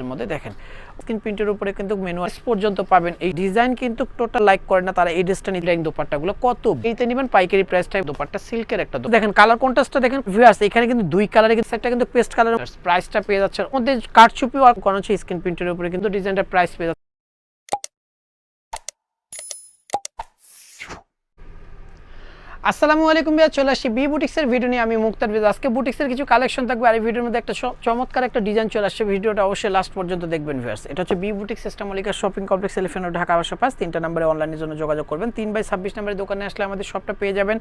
এর মধ্যে দেখেন। স্ক্রিন প্রিন্টের উপরে কিন্তু ম্যানুয়াল পর্যন্ত পাবেন। এই ডিজাইন কিন্তু টোটাল লাইক করে না তারা এই ড্রেসটা নিতে দোপাট্টাগুলো। কত এইতে নেবেন, পাইকারি প্রাইস টাইপ দোপাট্টা সিল্কের একটা। দেখেন কালার কন্ট্রাস্টটা দেখেন ভিউয়ার্স এখানে কিন্তু দুই কালারে কিন্তু একটা কিন্তু পেস্ট কালার প্রাইসটা পেয়ে যাচ্ছে ওদের কাট কারচুপি আর কোন স্ক্রিন প্রিন্টের উপরে কিন্তু ডিজাইনটা প্রাইস পেয়ে আসসালামু আলাইকুম ভাইয়া, চলে আসছি বি বুটিক্সের ভিডিও নিয়ে। আমি মুক্তার বিদ আজকে বুটিক্সের কিছু কালেকশন থাকবে আর এই ভিডিওর মধ্যে একটা চমৎকার একটা ডিজাইন চলে আসছে। ভিডিওটা অবশ্যই লাস্ট পর্যন্ত দেখবেন ভিউয়ার্স এটা হচ্ছে B boutiques system Mallika shopping complex elephant Dhaka বাসা পাঁচ তিনটা নম্বরে অনলাইনের জন্য যোগাযোগ করবেন। তিন বাই ছাব্বিশ নম্বরের দোকানে আসলে আমাদের শপটা পেয়ে যাবেন।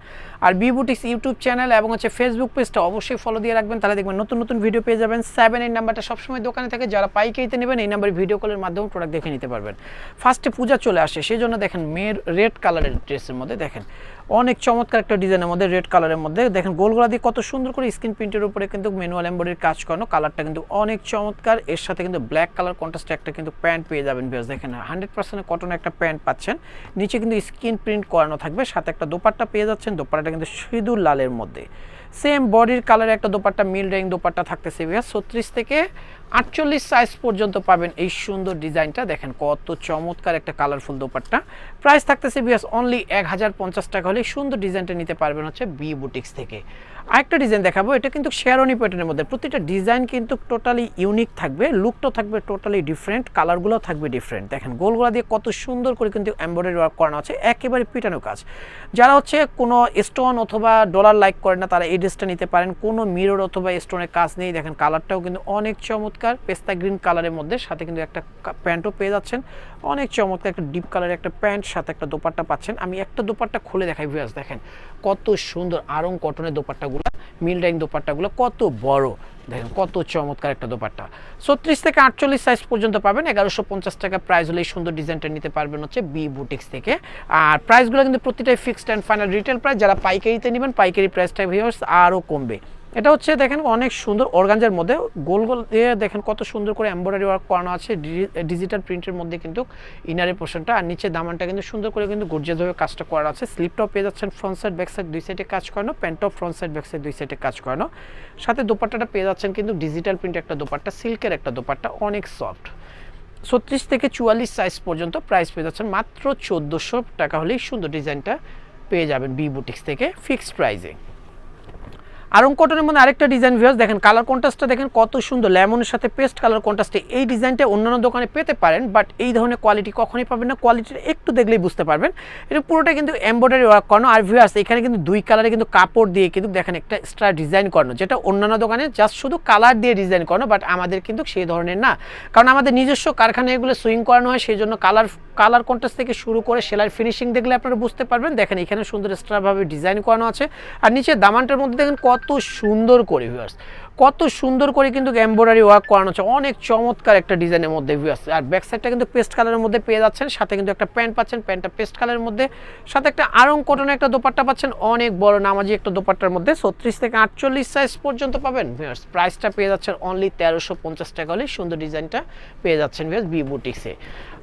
আর বি বুটিক্স ইউটিউব চ্যানেল এবং হচ্ছে ফেসবুক পেজটা অবশ্যই ফলো দিয়ে রাখবেন। তাহলে দেখবেন নতুন নতুন ভিডিও পেয়ে যাবেন। সেভেন এই নাম্বারটা সবসময় দোকানে থাকে। যারা পাইকারিতে নেবেন, এই নাম্বারে ভিডিও কলের মাধ্যমে প্রোডাক্ট দেখে নিতে পারবেন। ফার্স্টে পূজা চলে আসে। সেই জন্য দেখেন মেয়ের রেড কালারের ড্রেসের মধ্যে। দেখেন, অনেক চমৎকার একটা ডিজাইনের মধ্যে রেড কালারের মধ্যে। দেখেন, গোলগোলা দিয়ে কত সুন্দর করে স্ক্রিন প্রিন্টের উপরে কিন্তু ম্যানুয়াল এম্বয়ডারির কাজ করানো। কালারটা কিন্তু অনেক চমৎকার। এর সাথে কিন্তু ব্ল্যাক কালার কন্ট্রাস্টে একটা কিন্তু প্যান্ট পেয়ে যাবেন বেশ দেখেন হান্ড্রেড পার্সেন্ট কটন একটা প্যান্ট পাচ্ছেন। নিচে কিন্তু স্ক্রিন প্রিন্ট করানো থাকবে। সাথে একটা দোপাট্টা পেয়ে যাচ্ছেন। দোপাট্টাটা কিন্তু সিঁদুর লালের মধ্যে। সেম বডির কালার একটা দোপাট্টা মিল রেং দোপাট্টা থাকতেছে বিহার ছত্রিশ থেকে আটচল্লিশ সাইজ পর্যন্ত পাবেন এই সুন্দর ডিজাইনটা। দেখেন কত চমৎকার একটা কালারফুল দোপাট্টা। প্রাইস থাকতেছে বিয়াস অনলি এক হাজার পঞ্চাশ টাকা হলে সুন্দর ডিজাইনটা নিতে পারবেন হচ্ছে বি বুটিক্স থেকে। আরেকটা ডিজাইন দেখাবো, এটা কিন্তু শেরনি প্যাটার্নের মধ্যে। প্রতিটা ডিজাইন কিন্তু টোটালি ইউনিক থাকবে লুকটাও থাকবে টোটালি ডিফারেন্ট কালারগুলোও থাকবে ডিফারেন্ট দেখেন, গোলগোলা দিয়ে কত সুন্দর করে কিন্তু এমব্রয়ডারি ওয়ার্ক করানো আছে, একেবারে পিটানো কাজ। যারা হচ্ছে কোনো স্টোন অথবা ডলার লাইক করে না, তারা এই ড্রেসটা নিতে পারেন। কোনো মিরর অথবা স্টোনের কাজ নেই। দেখেন কালারটাও কিন্তু অনেক চমৎকার। পেস্তা গ্রিন কালারের মধ্যে সাথে কিন্তু একটা প্যান্টও পেয়ে যাচ্ছেন। অনেক চমৎকার একটা ডিপ কালারের একটা প্যান্ট, সাথে একটা দোপাট্টা পাচ্ছেন। আমি একটা দোপাট্টা খুলে দেখাই ভিউয়ার্স দেখেন। কত সুন্দর আরং কটনের দোপাট্টাগুলো মিল ডাইং দোপাট্টাগুলো কত বড়? দেখেন, কত চমৎকার একটা দোপাট্টা। ছত্রিশ থেকে আটচল্লিশ সাইজ পর্যন্ত পাবেন, এগারোশো পঞ্চাশ টাকা প্রাইস হলে এই সুন্দর ডিজাইনটা নিতে পারবেন হচ্ছে বি বুটিক্স থেকে। আর প্রাইসগুলো কিন্তু প্রতিটাই fixed and final retail price যারা পাইকারিতে নেবেন, পাইকারি প্রাইসটা ভিউর্স আরও কমবে। এটা হচ্ছে দেখেন অনেক সুন্দর অর্গানজার মধ্যে গোল গোল দিয়ে দেখেন কত সুন্দর করে এমব্রয়ডারি ওয়ার্ক করানো আছে ডিজিটাল প্রিন্টের মধ্যে কিন্তু ইনারের পোর্শনটা আর নিচে দামানটা কিন্তু সুন্দর করে কিন্তু গর্জিয়াসভাবে কাজটা করা আছে। স্লিপটাও পেয়ে যাচ্ছেন ফ্রন্ট সাইড ব্যাক সাইড দুই সাইডে কাজ করানো প্যান্টও ফ্রন্ট সাইড ব্যাক সাইড দুই সাইডে কাজ করানো। সাথে দোপাট্টাটা পেয়ে যাচ্ছেন কিন্তু ডিজিটাল প্রিন্ট একটা দোপাট্টা সিল্কের একটা দোপাট্টা, অনেক সফট ছত্রিশ থেকে চুয়াল্লিশ সাইজ পর্যন্ত প্রাইস পেয়ে যাচ্ছেন, মাত্র চোদ্দোশো টাকা হলেই সুন্দর ডিজাইনটা পেয়ে যাবেন বি বুটিক্স থেকে ফিক্সড প্রাইসে আরং কটনের মধ্যে আরেকটা ডিজাইন ভিউয়ার্স দেখেন কালার কন্ট্রাস্টটা দেখেন কত সুন্দর। লেমনের সাথে পেস্ট কালার কন্ট্রাস্টে এই ডিজাইনটা অন্যান্য দোকানে পেতে পারেন বাট এই ধরনের কোয়ালিটি কখনই পাবেন না। কোয়ালিটিটা একটু দেখলেই বুঝতে পারবেন। এটা পুরোটা কিন্তু এমব্রয়ডারি ওয়ার্ক করানো। আর ভিউয়ার্স এখানে কিন্তু দুই কালারে কিন্তু কাপড় দিয়ে কিন্তু দেখেন একটা এক্সট্রা ডিজাইন করানো, যেটা অন্যান্য দোকানে জাস্ট শুধু কালার দিয়ে ডিজাইন করানো বাট আমাদের কিন্তু সেই ধরনের না। কারণ আমাদের নিজস্ব কারখানায় এগুলো সুইং করানো হয়, সেই জন্য কালার কালার কন্ট্রাস্ট থেকে শুরু করে সেলার ফিনিশিং দেখলে আপনারা বুঝতে পারবেন। দেখেন এখানে সুন্দর এক্সট্রাভাবে ডিজাইন করানো আছে। আর নিচে দামানটার মধ্যে দেখেন কত সুন্দর করে ভিউয়ার্স কত সুন্দর করে কিন্তু এমব্রয়ডারি ওয়ার্ক করানো হচ্ছে। অনেক চমৎকার একটা ডিজাইনের মধ্যে ভিউয়ার্স আর ব্যাক সাইডটা কিন্তু পেস্ট কালারের মধ্যে পেয়ে যাচ্ছেন, সাথে কিন্তু একটা প্যান্ট পাচ্ছেন প্যান্টটা পেস্ট কালারের মধ্যে। সাথে একটা আরং কটনের একটা দোপাট্টা পাচ্ছেন, অনেক বড় নামাজি একটা দোপাট্টার মধ্যে। ছত্রিশ থেকে আটচল্লিশ সাইজ পর্যন্ত পাবেন। ভিউয়ার্স প্রাইসটা পেয়ে যাচ্ছেন অনলি তেরোশো পঞ্চাশ টাকা হলে সুন্দর ডিজাইনটা পেয়ে যাচ্ছেন ভিউয়ার্স বি বুটিক্সে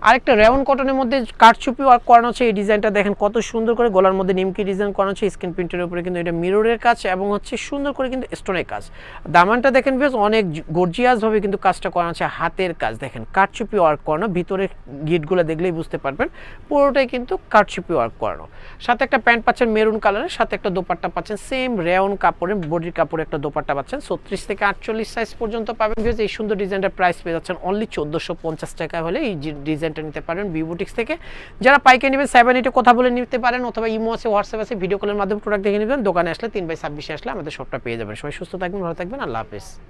আরেকটা রেওন কটনের মধ্যে কারচুপি ওয়ার্ক করানো হচ্ছে। এই ডিজাইনটা দেখেন কত সুন্দর করে গলার মধ্যে নিমকি ডিজাইন করানো হচ্ছে। স্ক্রিন প্রিন্টের উপরে কিন্তু এটা মিররের কাজ এবং হচ্ছে সুন্দর করে কিন্তু স্টোনের কাজ। দামানটা দেখেন বেশ অনেক গর্জিয়াসভাবে কিন্তু কাজটা করানো আছে, হাতের কাজ দেখেন। কারচুপি ওয়ার্ক করানো ভিতরে গিটগুলো দেখলেই বুঝতে পারবেন, পুরোটাই কিন্তু কারচুপি ওয়ার্ক করানো। সাথে একটা প্যান্ট পাচ্ছেন মেরুন কালারের সাথে একটা দোপাট্টা পাচ্ছেন সেম রেওন কাপড়ের বডির কাপড়ে একটা দোপাট্টা পাচ্ছেন। ছত্রিশ থেকে আটচল্লিশ সাইজ পর্যন্ত পাবেন ভিউজ এই সুন্দর ডিজাইনটার প্রাইস পেয়ে যাচ্ছেন অনলি চোদ্দোশো পঞ্চাশ টাকা হলে এই ডিজাইনটা নিতে পারেন বিউটিক্স থেকে। যারা পাইকে নেবেন সেভেন এইটে কথা বলে নিতে পারেন অথবা ইমো আছে হোয়াটসঅ্যাপ আছে ভিডিও কলের মাধ্যমে প্রোডাক্ট দেখে নেবেন। দোকানে আসলে তিন বাই ছাব্বিশে আসলে আমাদের সবটা পেয়ে যাবেন। সবাই সুস্থ থাকবেন, ভালো থাকবেন। Lápiz.